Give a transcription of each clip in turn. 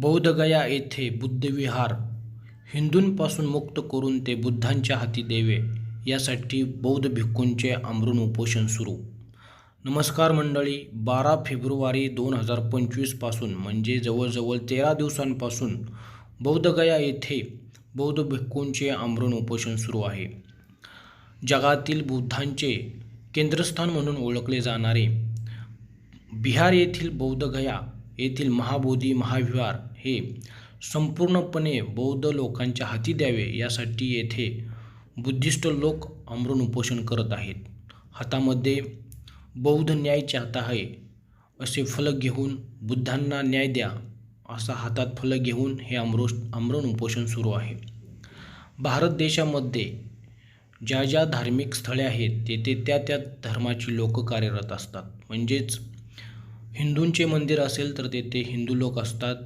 बौद्धगया येथे बुद्धविहार हिंदूंपासून मुक्त करून ते बुद्धांच्या हाती द्यावे यासाठी बौद्ध भिक्खूंचे आमरण उपोषण सुरू. नमस्कार मंडळी बारा फेब्रुवारी दोन हजार पंचवीसपासून म्हणजे जवळजवळ तेरा दिवसांपासून बौद्धगया येथे बौद्ध भिक्खूंचे आमरण उपोषण सुरू आहे. जगातील बुद्धांचे केंद्रस्थान म्हणून ओळखले जाणारे बिहार येथील बौद्धगया येथील महाबोधी महाविहार हे संपूर्णपणे बौद्ध लोकांच्या हाती द्यावे यासाठी येथे बुद्धिस्ट लोक आमरण उपोषण करत आहेत. हातामध्ये बौद्ध न्याय चाहता आहे असे फलक घेऊन बुद्धांना न्याय द्या असा हातात फलक घेऊन हे आमरो आमरण उपोषण सुरू आहे. भारत देशामध्ये ज्या ज्या धार्मिक स्थळे आहेत तेथे त्या त्या धर्माची लोक कार्यरत असतात. म्हणजेच हिंदूंचे मंदिर असेल तर तेथे हिंदू लोक असतात.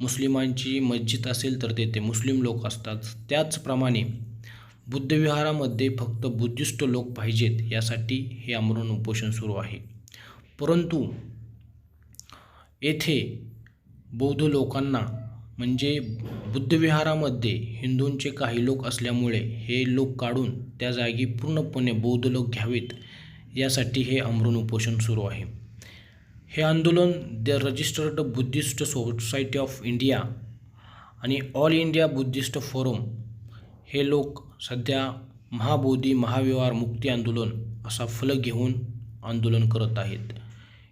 मुस्लिमांची मस्जिद असेल तर तेथे मुस्लिम लोक असतात. त्याचप्रमाणे बुद्धविहारामध्ये फक्त बुद्धिस्ट लोक पाहिजेत यासाठी हे आमरण उपोषण सुरू आहे. परंतु येथे बौद्ध लोकांना म्हणजे बुद्धविहारामध्ये हिंदूंचे काही लोक असल्यामुळे हे लोक काढून त्या जागी पूर्णपणे बौद्ध लोक घ्यावेत यासाठी हे आमरण उपोषण सुरू आहे. हे आंदोलन the registered Buddhist society of India आणि ऑल इंडिया बुद्धिस्ट फोरम हे लोक सध्या महाबोधी महाव्यवहार मुक्ती आंदोलन असा फलक घेऊन आंदोलन करत आहेत.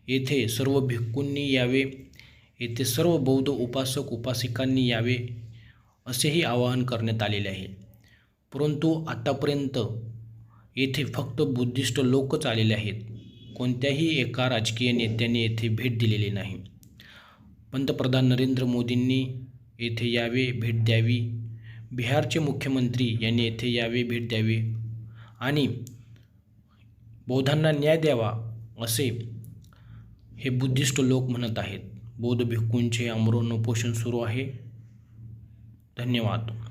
येथे सर्व भिक्खूंनी यावे येथे सर्व बौद्ध उपासक उपासिकांनी यावे असेही आवाहन करण्यात आलेले आहे. परंतु आतापर्यंत येथे फक्त बुद्धिस्ट लोकच आलेले आहेत. कोणत्याही एका राजकीय नेत्याने येथे भेट दिलेली नाही. पंतप्रधान नरेंद्र मोदींनी येथे यावे भेट द्यावी. बिहारचे मुख्यमंत्री यांनी येथे यावे भेट द्यावी. आणि बौद्धांना न्याय द्यावा असे हे बुद्धिस्ट लोक म्हणत आहेत. बौद्ध भिक्खूंचे आमरण उपोषण सुरू आहे. धन्यवाद.